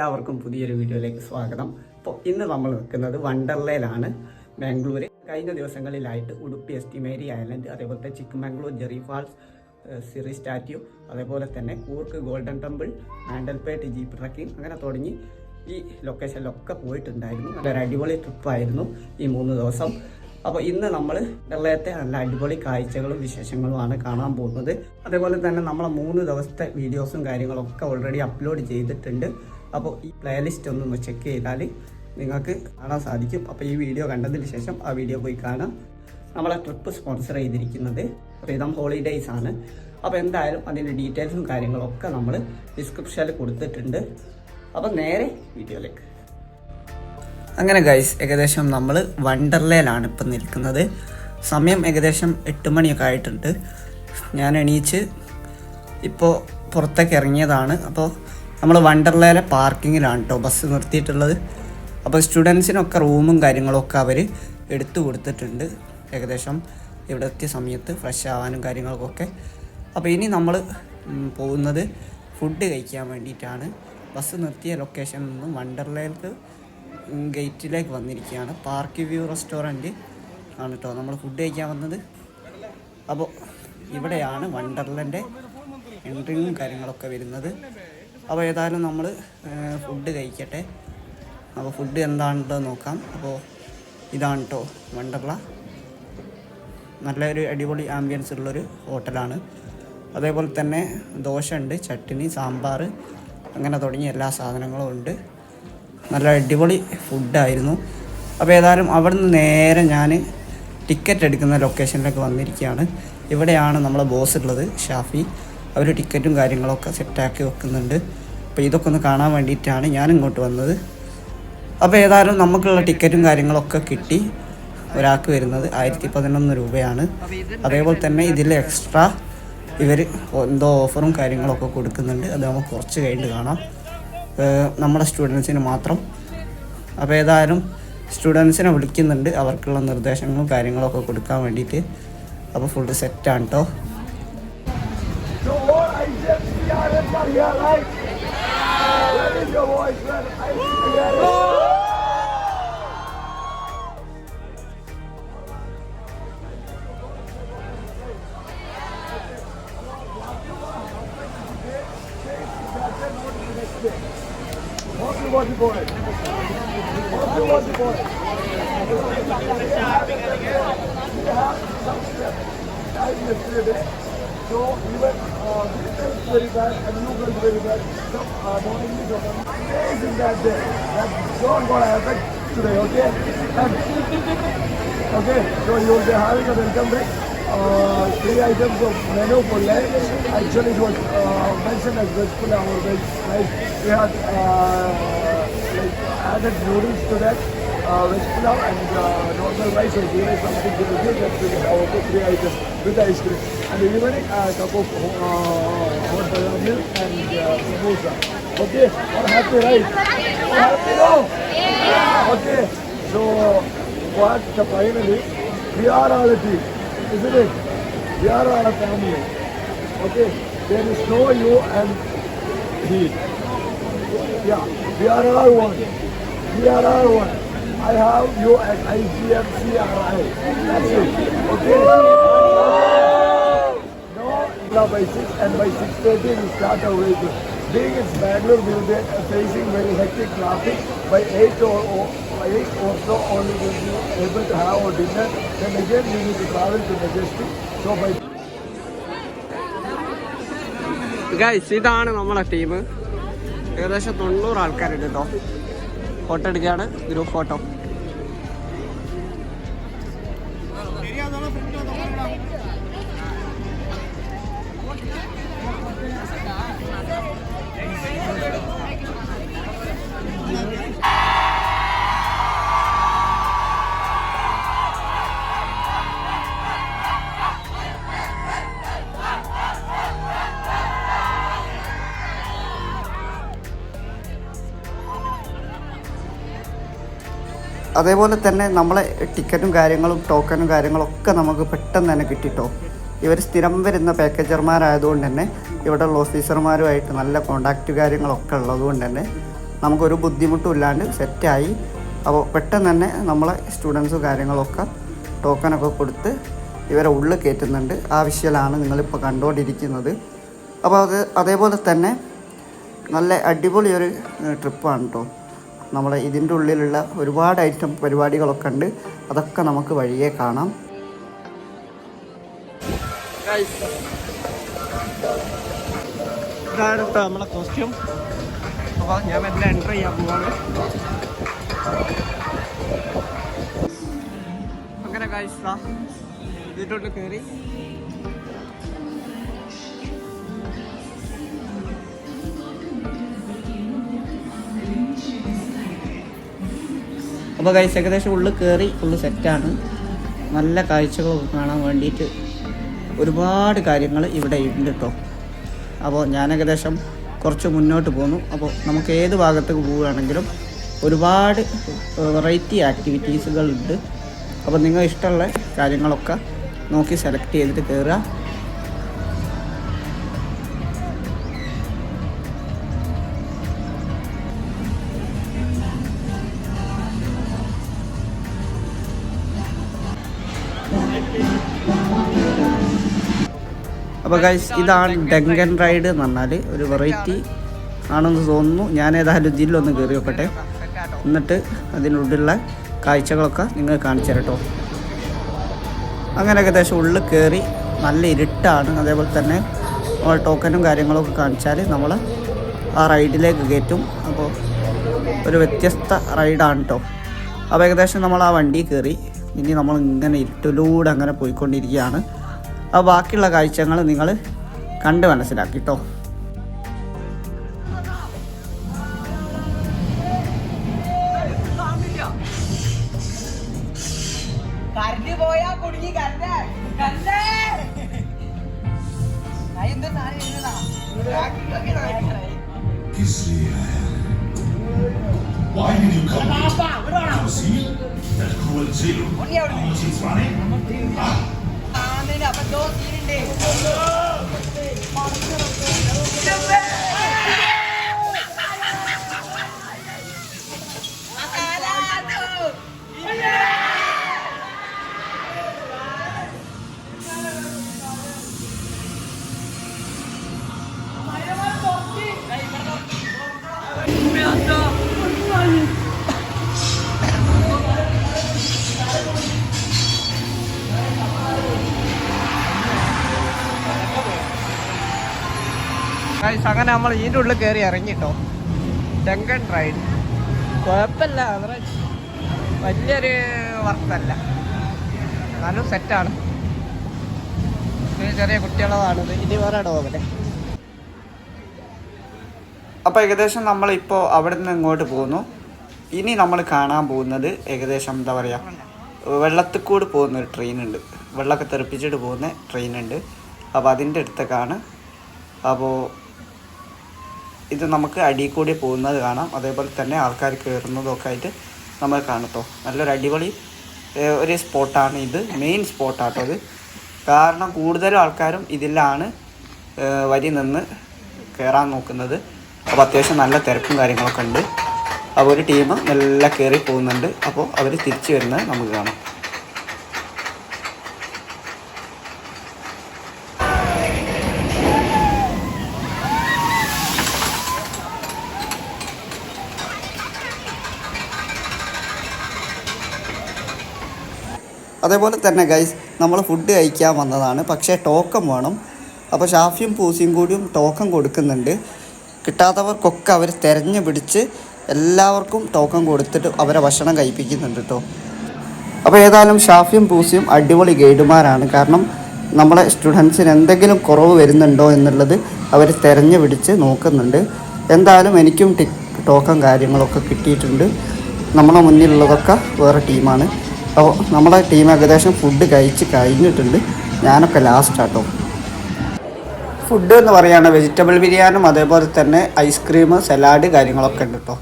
എല്ലാവർക്കും പുതിയൊരു വീഡിയോയിലേക്ക് സ്വാഗതം. അപ്പോൾ ഇന്ന് നമ്മൾ നിൽക്കുന്നത് വണ്ടർലയിലാണ് ബാംഗ്ലൂർ കഴിഞ്ഞ ദിവസങ്ങളിലായിട്ട് Udupi S St Mary's island അതേപോലത്തെ ചിക്കമംഗ്ലൂർ ജെറി ഫാൾസ് സിറി സ്റ്റാറ്റ്യൂ അതേപോലെ തന്നെ Coorg golden temple Mandalpatti jeep trekking അങ്ങനെ തുടങ്ങി ഈ ലൊക്കേഷനിലൊക്കെ പോയിട്ടുണ്ടായിരുന്നു. നല്ലൊരു അടിപൊളി ട്രിപ്പായിരുന്നു ഈ മൂന്ന് ദിവസം. അപ്പോൾ ഇന്ന് നമ്മൾ വെള്ളയത്തെ നല്ല അടിപൊളി കാഴ്ചകളും വിശേഷങ്ങളുമാണ് കാണാൻ പോകുന്നത്. അതേപോലെ തന്നെ നമ്മളെ മൂന്ന് ദിവസത്തെ വീഡിയോസും കാര്യങ്ങളൊക്കെ ഓൾറെഡി അപ്ലോഡ് ചെയ്തിട്ടുണ്ട്. അപ്പോൾ ഈ പ്ലേലിസ്റ്റ് ഒന്ന് ചെക്ക് ചെയ്താൽ നിങ്ങൾക്ക് കാണാൻ സാധിക്കും. അപ്പോൾ ഈ വീഡിയോ കണ്ടതിന് ശേഷം ആ വീഡിയോ പോയി കാണാം. നമ്മളെ ട്രിപ്പ് സ്പോൺസർ ചെയ്തിരിക്കുന്നത് റിതം ഹോളിഡേയ്സ് ആണ്. അപ്പോൾ എന്തായാലും അതിന്റെ ഡീറ്റെയിൽസും കാര്യങ്ങളൊക്കെ നമ്മൾ ഡിസ്ക്രിപ്ഷനിൽ കൊടുത്തിട്ടുണ്ട്. അപ്പോൾ നേരെ വീഡിയോയിലേക്ക്. അങ്ങനെ ഗൈസ് ഏകദേശം നമ്മൾ വണ്ടർലയിലാണ് ഇപ്പം നിൽക്കുന്നത്. സമയം ഏകദേശം എട്ട് മണിയൊക്കെ ആയിട്ടുണ്ട്. ഞാൻ എണീച്ച് ഇപ്പോൾ പുറത്തേക്ക് ഇറങ്ങിയതാണ്. അപ്പോൾ നമ്മൾ വണ്ടർലയിലെ പാർക്കിങ്ങിലാണ് കേട്ടോ ബസ് നിർത്തിയിട്ടുള്ളത്. അപ്പോൾ സ്റ്റുഡൻസിനൊക്കെ റൂമും കാര്യങ്ങളൊക്കെ അവർ എടുത്തു കൊടുത്തിട്ടുണ്ട്. ഏകദേശം ഇവിടെ എത്തിയ സമയത്ത് ഫ്രഷ് ആവാനും കാര്യങ്ങൾക്കൊക്കെ. അപ്പോൾ ഇനി നമ്മൾ പോകുന്നത് ഫുഡ് കഴിക്കാൻ വേണ്ടിയിട്ടാണ്. ബസ് നിർത്തിയ ലൊക്കേഷനിൽ നിന്ന് വണ്ടർലയിലേക്ക് ഗേറ്റിലേക്ക് വന്നിരിക്കുകയാണ്. പാർക്ക് വ്യൂ റെസ്റ്റോറന്റ് ആണ് കേട്ടോ നമ്മൾ ഫുഡ് കഴിക്കാൻ വന്നത്. അപ്പോൾ ഇവിടെയാണ് വണ്ടർലന്റെ എൻട്രിങ്ങും കാര്യങ്ങളൊക്കെ വരുന്നത്. അപ്പോൾ ഏതായാലും നമ്മൾ ഫുഡ് കഴിക്കട്ടെ. അപ്പോൾ ഫുഡ് എന്താണെന്ന് നോക്കാം. അപ്പോൾ ഇതാണ് കേട്ടോ വണ്ടർല നല്ലൊരു അടിപൊളി ആംബിയൻസ് ഉള്ളൊരു ഹോട്ടലാണ്. അതേപോലെ തന്നെ ദോശ ഉണ്ട് ചട്ടിനി സാമ്പാർ അങ്ങനെ തുടങ്ങിയ എല്ലാ സാധനങ്ങളും ഉണ്ട്. നല്ല അടിപൊളി ഫുഡായിരുന്നു അപ്പോൾ ഏതായാലും അവിടെ നിന്ന് നേരെ ഞാൻ ടിക്കറ്റ് എടുക്കുന്ന ലൊക്കേഷനിലേക്ക് വന്നിരിക്കുകയാണ്. ഇവിടെയാണ് നമ്മളെ ബോസ് ഉള്ളത് ഷാഫി. അവർ ടിക്കറ്റും കാര്യങ്ങളൊക്കെ സെറ്റാക്കി വെക്കുന്നുണ്ട്. അപ്പോൾ ഇതൊക്കെ ഒന്ന് കാണാൻ വേണ്ടിയിട്ടാണ് ഞാൻ ഇങ്ങോട്ട് വന്നത്. അപ്പോൾ ഏതായാലും നമുക്കുള്ള ടിക്കറ്റും കാര്യങ്ങളൊക്കെ കിട്ടി ഒരാൾക്ക് വരുന്നത് ആയിരത്തി പതിനൊന്ന് രൂപയാണ്. അതേപോലെ തന്നെ ഇതിൽ എക്സ്ട്രാ ഇവർ എന്തോ ഓഫറും കാര്യങ്ങളൊക്കെ കൊടുക്കുന്നുണ്ട്. അത് നമുക്ക് കുറച്ച് കഴിഞ്ഞിട്ട് കാണാം. നമ്മുടെ സ്റ്റുഡൻസിന് മാത്രം. അപ്പോൾ ഏതായാലും സ്റ്റുഡൻസിനെ വിളിക്കുന്നുണ്ട്. അവർക്കുള്ള നിർദ്ദേശങ്ങളും കാര്യങ്ങളൊക്കെ കൊടുക്കാൻ വേണ്ടിയിട്ട്. അപ്പോൾ ഫുള്ള് സെറ്റാണ് കേട്ടോ your voice, man? I need Not gonna happen today, okay? And, okay, so you will be having a welcome drink. Uh, three items of menu for lunch. Actually, it was uh, mentioned as veg pulao or veg rice. We had uh, like added noodles to that. Uh, veg and uh, normal rice or ghee something to the that we can have three items with ice cream. And evening, a uh, cup of uh, hot milk and uh, samosa. Okay, all happy, right? All happy, no? Okay, so what finally, we are all a team, isn't it? We are a family. Okay, there is no you and he. Yeah, we are all one. We are all one. I have you at IGMCRI. That's it. Okay? No, by 6 and by 6.30 we start our vehicle. Being it's Bangalore, we be facing very hectic traffic. By 8 or, or by 8 or so only we will be able to have our dinner. Then again we need to travel to Majestic. So by guys ഇതാണ് നമ്മളെ team ഏകദേശം തൊണ്ണൂറ് ആൾക്കാരുണ്ട് കേട്ടോ photo എടുക്കുകയാണ് group photo അതേപോലെ തന്നെ നമ്മളെ ടിക്കറ്റും കാര്യങ്ങളും ടോക്കണും കാര്യങ്ങളൊക്കെ നമുക്ക് പെട്ടെന്ന് തന്നെ കിട്ടിട്ടോ ഇവർ സ്ഥിരം വരുന്ന പാക്കേജർമാരായതുകൊണ്ട് തന്നെ ഇവിടെയുള്ള ഓഫീസർമാരുമായിട്ട് നല്ല കോണ്ടാക്റ്റ് കാര്യങ്ങളൊക്കെ ഉള്ളതുകൊണ്ട് തന്നെ നമുക്കൊരു ബുദ്ധിമുട്ടും ഇല്ലാണ്ട് സെറ്റായി അപ്പോൾ പെട്ടെന്ന് തന്നെ നമ്മളെ സ്റ്റുഡൻസും കാര്യങ്ങളൊക്കെ ടോക്കനൊക്കെ കൊടുത്ത് ഇവരെ ഉള്ളിൽ കയറ്റുന്നുണ്ട്. ആ വിഷ്വലാണ് നിങ്ങളിപ്പോൾ കണ്ടുകൊണ്ടിരിക്കുന്നത്. അപ്പോൾ അത് അതേപോലെ തന്നെ നല്ല അടിപൊളി ഒരു ട്രിപ്പാണ് കേട്ടോ നമ്മളെ ഇതിന്റെ ഉള്ളിലുള്ള ഒരുപാട് ഐറ്റം പരിപാടികളൊക്കെ ഉണ്ട്. അതൊക്കെ നമുക്ക് വഴിയെ കാണാം. കോസ്റ്റ്യൂം അപ്പോൾ ഞാൻ ചെയ്യാൻ കയറി അപ്പോൾ കഴിച്ച് ഏകദേശം ഉള്ളിൽ കയറി ഫുള്ള് സെറ്റാണ് നല്ല കാഴ്ചകൾ കാണാൻ വേണ്ടിയിട്ട് ഒരുപാട് കാര്യങ്ങൾ ഇവിടെ ഉണ്ട് കേട്ടോ അപ്പോൾ ഞാൻ ഏകദേശം കുറച്ച് മുന്നോട്ട് പോന്നു. അപ്പോൾ നമുക്ക് ഏത് ഭാഗത്തേക്ക് പോവുകയാണെങ്കിലും ഒരുപാട് വെറൈറ്റി ആക്ടിവിറ്റീസുകളുണ്ട് അപ്പോൾ നിങ്ങൾ ഇഷ്ടമുള്ള കാര്യങ്ങളൊക്കെ നോക്കി സെലക്ട് ചെയ്തിട്ട് കയറുക അപ്പോൾ ഗൈസ് ഇതാണ് ഡെങ്കൻ റൈഡ് എന്ന് പറഞ്ഞാൽ ഒരു വെറൈറ്റി ആണെന്ന് തോന്നുന്നു. ഞാൻ ഏതായാലും ഇതിലൊന്ന് കയറി നോക്കട്ടെ. എന്നിട്ട് അതിനുള്ളിലുള്ള കാഴ്ചകളൊക്കെ നിങ്ങൾ കാണിച്ചു തരട്ടോ. അങ്ങനെ ഏകദേശം ഉള്ളിൽ കയറി നല്ല ഇരുട്ടാണ്. അതേപോലെ തന്നെ ടോക്കനും കാര്യങ്ങളൊക്കെ കാണിച്ചാൽ നമ്മൾ ആ റൈഡിലേക്ക് കയറ്റും. അപ്പോൾ ഒരു വ്യത്യസ്ത റൈഡാണ് കേട്ടോ അപ്പോൾ ഏകദേശം നമ്മൾ ആ വണ്ടി കയറി ഇനി നമ്മൾ ഇങ്ങനെ ഇരുട്ടിലൂടെ അങ്ങനെ പോയിക്കൊണ്ടിരിക്കുകയാണ്. ആ ബാക്കിയുള്ള കാഴ്ചകൾ നിങ്ങൾ കണ്ട് മനസ്സിലാക്കി കേട്ടോ ഗൈസ് അങ്ങനെ നമ്മൾ ഇതിന്റെ ഉള്ളിൽ കയറി ഇറങ്ങിട്ടോ ഡങ്കൻ റൈഡ് കുഴപ്പമില്ല അത്ര വലിയൊരു വർക്കല്ല. എന്നാലും സെറ്റാണ് ചെറിയ കുട്ടികളതാണിത് ഇനി വേറെ ഡോഗല്ലേ അപ്പോൾ ഏകദേശം നമ്മളിപ്പോൾ അവിടെ നിന്ന് ഇങ്ങോട്ട് പോകുന്നു. ഇനി നമ്മൾ കാണാൻ പോകുന്നത് ഏകദേശം എന്താ പറയുക വെള്ളത്തിൽ കൂടി പോകുന്ന ഒരു ട്രെയിൻ ഉണ്ട്. വെള്ളമൊക്കെ തെറിപ്പിച്ചിട്ട് പോകുന്ന ട്രെയിനുണ്ട് അപ്പോൾ അതിന്റെ അടുത്തേക്കാണ് അപ്പോൾ ഇത് നമുക്ക് അടിയിൽ കൂടി പോകുന്നത് കാണാം. അതേപോലെ തന്നെ ആൾക്കാർ കയറുന്നതൊക്കെ ആയിട്ട് നമ്മൾ കാണട്ടോ നല്ലൊരു അടിപൊളി ഒരു സ്പോട്ടാണ് ഇത്. മെയിൻ സ്പോട്ടാട്ടോ ഇത്. കാരണം കൂടുതലും ആൾക്കാരും ഇതിലാണ് വരി നിന്ന് കയറാൻ നോക്കുന്നത്. അപ്പോൾ അത്യാവശ്യം നല്ല തിരക്കും കാര്യങ്ങളൊക്കെ ഉണ്ട്. അപ്പോൾ ഒരു ടീം നല്ല കയറി പോകുന്നുണ്ട്. അപ്പോൾ അവർ തിരിച്ചു വരുന്നത് നമുക്ക് കാണാം. അതേപോലെ തന്നെ ഗൈസ് നമ്മൾ ഫുഡ് കഴിക്കാൻ വന്നതാണ്. പക്ഷേ ടോക്കൺ വേണം. അപ്പോൾ ഷാഫിയും പൂസിയും കൂടിയും ടോക്കൺ കൊടുക്കുന്നുണ്ട്. കിട്ടാത്തവർക്കൊക്കെ അവർ തിരഞ്ഞു പിടിച്ച് എല്ലാവർക്കും ടോക്കൺ കൊടുത്തിട്ട് അവരെ ഭക്ഷണം കഴിപ്പിക്കുന്നുണ്ട് കേട്ടോ അപ്പോൾ ഏതായാലും ഷാഫിയും പൂസിയും അടിപൊളി ഗൈഡുമാരാണ്. കാരണം നമ്മളെ സ്റ്റുഡൻസിന് എന്തെങ്കിലും കുറവ് വരുന്നുണ്ടോ എന്നുള്ളത് അവർ തിരഞ്ഞു പിടിച്ച് നോക്കുന്നുണ്ട്. എന്തായാലും എനിക്കും ടിക് ടോക്കൺ കാര്യങ്ങളൊക്കെ കിട്ടിയിട്ടുണ്ട്. നമ്മളെ മുന്നിലുള്ളതൊക്കെ വേറെ ടീമാണ് അപ്പോൾ നമ്മുടെ ടീം ഏകദേശം ഫുഡ് കഴിച്ച് കഴിഞ്ഞിട്ടുണ്ട്. ഞാനൊക്കെ ലാസ്റ്റ് ആട്ടോ. ഫുഡ് എന്ന് പറയുകയാണ് വെജിറ്റബിൾ ബിരിയാണിയും അതേപോലെ തന്നെ ഐസ്ക്രീം സലാഡ് കാര്യങ്ങളൊക്കെ ഉണ്ട് കേട്ടോ.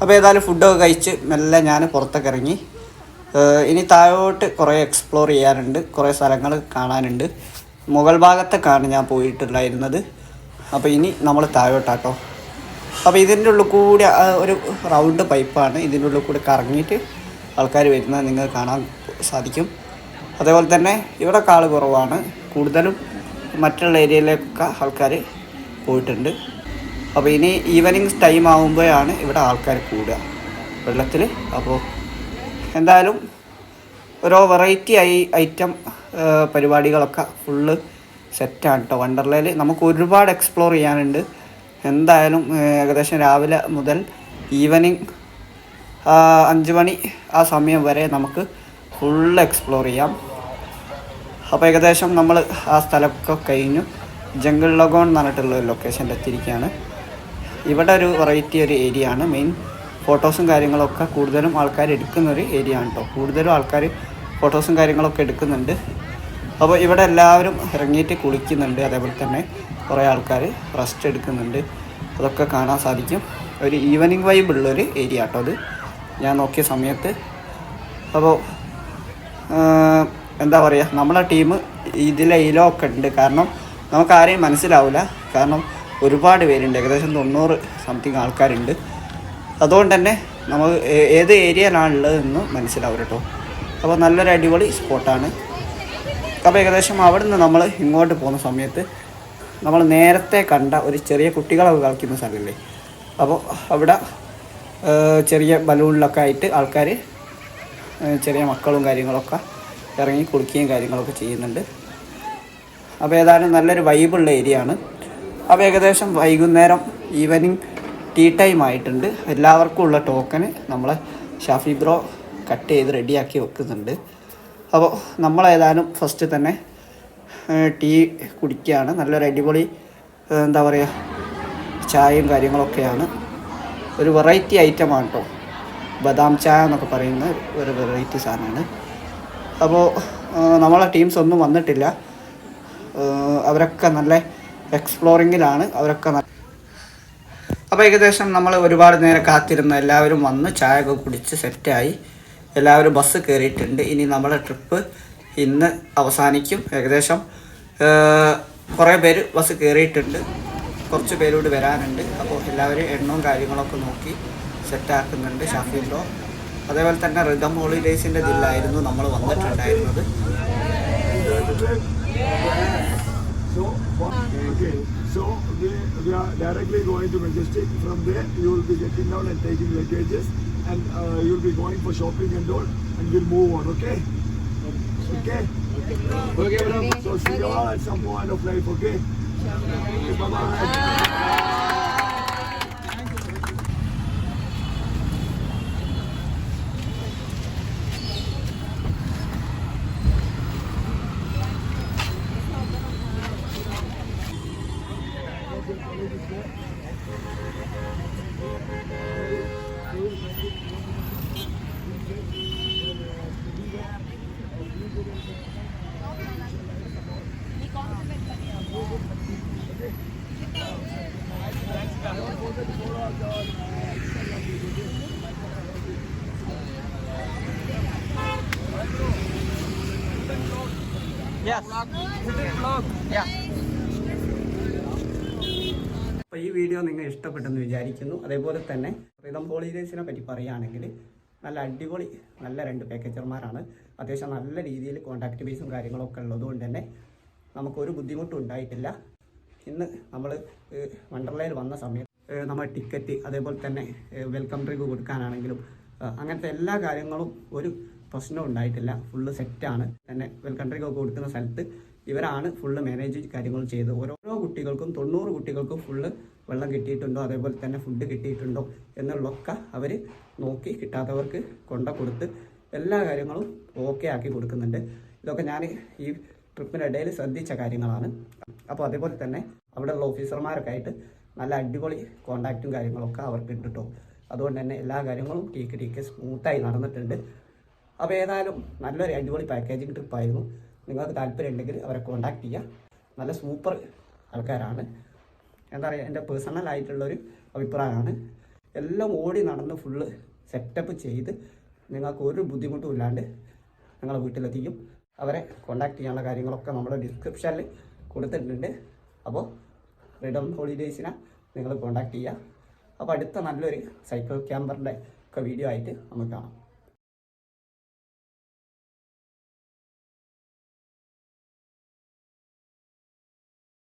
അപ്പോൾ ഏതായാലും ഫുഡൊക്കെ കഴിച്ച് മെല്ലെ ഞാൻ പുറത്തൊക്കെ ഇറങ്ങി. ഇനി താഴോട്ട് കുറേ എക്സ്പ്ലോർ ചെയ്യാനുണ്ട്. കുറേ സ്ഥലങ്ങൾ കാണാനുണ്ട്. മുകൾ ഭാഗത്തേക്കാണ് ഞാൻ പോയിട്ടുണ്ടായിരുന്നത്. അപ്പോൾ ഇനി നമ്മൾ താഴോട്ടാട്ടോ. അപ്പോൾ ഇതിന്റെ ഉള്ളിൽ കൂടി ഒരു റൗണ്ട് പൈപ്പാണ് ഇതിന്റെ ഉള്ളിൽ കൂടി കറങ്ങിയിട്ട് ആൾക്കാർ വരുന്നത് നിങ്ങൾ കാണാൻ സാധിക്കും. അതേപോലെ തന്നെ ഇവിടെ കാൾ കുറവാണ്. കൂടുതലും മറ്റുള്ള ഏരിയയിലേക്കൊക്കെ ആൾക്കാർ പോയിട്ടുണ്ട്. അപ്പോൾ ഇനി ഈവനിങ് ടൈം ആകുമ്പോഴാണ് ഇവിടെ ആൾക്കാർ കൂടുക വെള്ളത്തിൽ അപ്പോൾ എന്തായാലും ഓരോ വെറൈറ്റി ഐ ഐറ്റം പരിപാടികളൊക്കെ ഫുള്ള് സെറ്റാണ് കേട്ടോ വണ്ടർലയിൽ നമുക്ക് ഒരുപാട് എക്സ്പ്ലോർ ചെയ്യാനുണ്ട്. എന്തായാലും ഏകദേശം രാവിലെ മുതൽ ഈവനിങ് അഞ്ച് മണി ആ സമയം വരെ നമുക്ക് ഫുൾ എക്സ്പ്ലോർ ചെയ്യാം. അപ്പോൾ ഏകദേശം നമ്മൾ ആ സ്ഥലമൊക്കെ കഴിഞ്ഞു. ജംഗിൾ ലഗോൺ എന്ന് പറഞ്ഞിട്ടുള്ള ഒരു ലൊക്കേഷനിൽ എത്തിയിരിക്കുകയാണ്. ഇവിടെ ഒരു വെറൈറ്റി ഒരു ഏരിയ ആണ്. മെയിൻ ഫോട്ടോസും കാര്യങ്ങളൊക്കെ കൂടുതലും ആൾക്കാർ എടുക്കുന്ന ഒരു ഏരിയ ആണ് കേട്ടോ കൂടുതലും ആൾക്കാർ ഫോട്ടോസും കാര്യങ്ങളൊക്കെ എടുക്കുന്നുണ്ട്. അപ്പോൾ ഇവിടെ എല്ലാവരും ഇറങ്ങിയിട്ട് കുളിക്കുന്നുണ്ട്. അതേപോലെ തന്നെ കുറേ ആൾക്കാർ റെസ്റ്റ് എടുക്കുന്നുണ്ട്. അതൊക്കെ കാണാൻ സാധിക്കും. ഒരു ഈവനിങ് വൈബ് ഉള്ളൊരു ഏരിയ കേട്ടോ അത്. ഞാൻ നോക്കിയ സമയത്ത്. അപ്പോൾ എന്താ പറയുക നമ്മളെ ടീം ഇതിലെ ഇലോ ഒക്കെ ഉണ്ട്. കാരണം നമുക്ക് ആരെയും മനസ്സിലാവില്ല കാരണം ഒരുപാട് പേരുണ്ട്. ഏകദേശം തൊണ്ണൂറ് സംതിങ് ആൾക്കാരുണ്ട്. അതുകൊണ്ട് തന്നെ നമ്മൾ ഏത് ഏരിയയിലാണുള്ളതെന്ന് മനസ്സിലാവും കേട്ടോ അപ്പോൾ നല്ലൊരു അടിപൊളി സ്പോട്ടാണ് അപ്പോൾ ഏകദേശം അവിടെ നിന്ന് നമ്മൾ ഇങ്ങോട്ട് പോകുന്ന സമയത്ത് നമ്മൾ നേരത്തെ കണ്ട ഒരു ചെറിയ കുട്ടികളൊക്കെ കളിക്കുന്ന സ്ഥലമില്ലേ? അപ്പോൾ അവിടെ ചെറിയ ബലൂണിലൊക്കെ ആയിട്ട് ആൾക്കാർ ചെറിയ മക്കളും കാര്യങ്ങളൊക്കെ ഇറങ്ങി കുളിക്കുകയും കാര്യങ്ങളൊക്കെ ചെയ്യുന്നുണ്ട്. അപ്പോൾ ഏതായാലും നല്ലൊരു വൈബുള്ള ഏരിയ ആണ്. അപ്പോൾ ഏകദേശം വൈകുന്നേരം ഈവനിങ് ടീ ടൈം ആയിട്ടുണ്ട്. എല്ലാവർക്കും ഉള്ള ടോക്കന് നമ്മളെ ഷാഫി ബ്രോ കട്ട് ചെയ്ത് റെഡിയാക്കി വെക്കുന്നുണ്ട്. അപ്പോൾ നമ്മളേതായാലും ഫസ്റ്റ് തന്നെ ടീ കുടിക്കുകയാണ്. നല്ലൊരു അടിപൊളി എന്താ പറയുക ചായയും കാര്യങ്ങളൊക്കെയാണ്. ഒരു വെറൈറ്റി ഐറ്റം ആണ് കേട്ടോ ബദാം ചായ എന്നൊക്കെ പറയുന്ന ഒരു വെറൈറ്റി സാധനമാണ്. അപ്പോൾ നമ്മളെ ടീംസ് ഒന്നും വന്നിട്ടില്ല. അവരൊക്കെ നല്ല എക്സ്പ്ലോറിങ്ങിലാണ് അവരൊക്കെ അപ്പോൾ ഏകദേശം നമ്മൾ ഒരുപാട് നേരം കാത്തിരുന്ന എല്ലാവരും വന്ന്. ചായ ഒക്കെ കുടിച്ച് സെറ്റായി എല്ലാവരും ബസ് കയറിയിട്ടുണ്ട് ഇനി നമ്മളെ ട്രിപ്പ് ഇന്ന് അവസാനിക്കും. ഏകദേശം കുറേ പേര് ബസ് കയറിയിട്ടുണ്ട് കുറച്ച് പേരോട് വരാനുണ്ട് അപ്പോൾ എല്ലാവരും എണ്ണവും കാര്യങ്ങളൊക്കെ നോക്കി സെറ്റാക്കുന്നുണ്ട് ഷാഫി ബ്രോ അതേപോലെ തന്നെ റിതം ഹോളിഡേയ്സിന്റെ ഇതിലായിരുന്നു നമ്മൾ വന്നിട്ടുണ്ടായിരുന്നത് So, okay. So, we, we are directly going to Majestic. From there, you will be getting down and taking luggages. And uh, you'll be going for shopping and all. And we'll move on, okay? Okay? Okay, okay. So, see you all at some point of life, okay? Bye. അപ്പോൾ ഈ video നിങ്ങൾ ഇഷ്ടപ്പെട്ടെന്ന് വിചാരിക്കുന്നു. അതേപോലെ തന്നെ rhythm ഹോളിഡേയ്സിനെ പറ്റി പറയുകയാണെങ്കിൽ നല്ല അടിപൊളി നല്ല രണ്ട് പാക്കേജർമാരാണ് അത്യാവശ്യം നല്ല രീതിയിൽ കോൺടാക്ട് ബേസും കാര്യങ്ങളൊക്കെ ഉള്ളതുകൊണ്ട് തന്നെ നമുക്കൊരു ബുദ്ധിമുട്ടും ഉണ്ടായിട്ടില്ല. ഇന്ന് നമ്മൾ വണ്ടർലയിൽ വന്ന സമയത്ത് നമ്മൾ ടിക്കറ്റ് അതേപോലെ തന്നെ വെൽക്കം ഡ്രിങ്ക് കൊടുക്കാനാണെങ്കിലും അങ്ങനത്തെ എല്ലാ കാര്യങ്ങളും ഒരു പ്രശ്നവും ഉണ്ടായിട്ടില്ല. ഫുള്ള് സെറ്റാണ് തന്നെ വെൽക്കം ഡ്രിങ്ക് ഒക്കെ കൊടുക്കുന്ന സ്ഥലത്ത് ഇവരാണ് ഫുള്ള് മാനേജ് കാര്യങ്ങൾ ചെയ്തത്. ഓരോ കുട്ടികൾക്കും തൊണ്ണൂറ് കുട്ടികൾക്കും ഫുള്ള് വെള്ളം കിട്ടിയിട്ടുണ്ടോ? അതേപോലെ തന്നെ ഫുഡ് കിട്ടിയിട്ടുണ്ടോ? എന്നുള്ളതൊക്കെ അവർ നോക്കി കിട്ടാത്തവർക്ക് കൊണ്ട കൊടുത്ത് എല്ലാ കാര്യങ്ങളും ഓക്കെ ആക്കി കൊടുക്കുന്നുണ്ട്. ഇതൊക്കെ ഞാൻ ഈ ട്രിപ്പിനിടയിൽ ശ്രദ്ധിച്ച കാര്യങ്ങളാണ്. അപ്പോൾ അതേപോലെ തന്നെ അവിടെയുള്ള ഓഫീസർമാരൊക്കെ ആയിട്ട് നല്ല അടിപൊളി കോണ്ടാക്റ്റും കാര്യങ്ങളൊക്കെ അവർക്ക് ഉണ്ട് അതുകൊണ്ട് തന്നെ എല്ലാ കാര്യങ്ങളും ടീക്ക് ടീക്ക് സ്മൂത്തായി നടന്നിട്ടുണ്ട്. അപ്പോൾ ഏതായാലും നല്ലൊരു അടിപൊളി പാക്കേജിങ് ട്രിപ്പായിരുന്നു നിങ്ങൾക്ക് താല്പര്യം ഉണ്ടെങ്കിൽ അവരെ കോണ്ടാക്ട് ചെയ്യുക. നല്ല സൂപ്പർ ആൾക്കാരാണ്. എന്താ പറയുക എന്റെ പേഴ്സണലായിട്ടുള്ളൊരു അഭിപ്രായമാണ്. എല്ലാം ഓടി നടന്ന് ഫുള്ള് സെറ്റപ്പ് ചെയ്ത് നിങ്ങൾക്ക് ഒരു ബുദ്ധിമുട്ടും ഇല്ലാണ്ട് നിങ്ങളെ വീട്ടിലെത്തിക്കും. അവരെ കോണ്ടാക്ട് ചെയ്യാനുള്ള കാര്യങ്ങളൊക്കെ നമ്മുടെ ഡിസ്ക്രിപ്ഷനിൽ കൊടുത്തിട്ടുണ്ട്. അപ്പോൾ റിഡം ഹോളിഡേയ്സിനെ നിങ്ങൾ കോണ്ടാക്ട് ചെയ്യുക. അപ്പോൾ അടുത്ത നല്ലൊരു സൈക്കിൾ ക്യാമ്പറിന്റെ ഒക്കെ വീഡിയോ ആയിട്ട് നമുക്ക് കാണാം.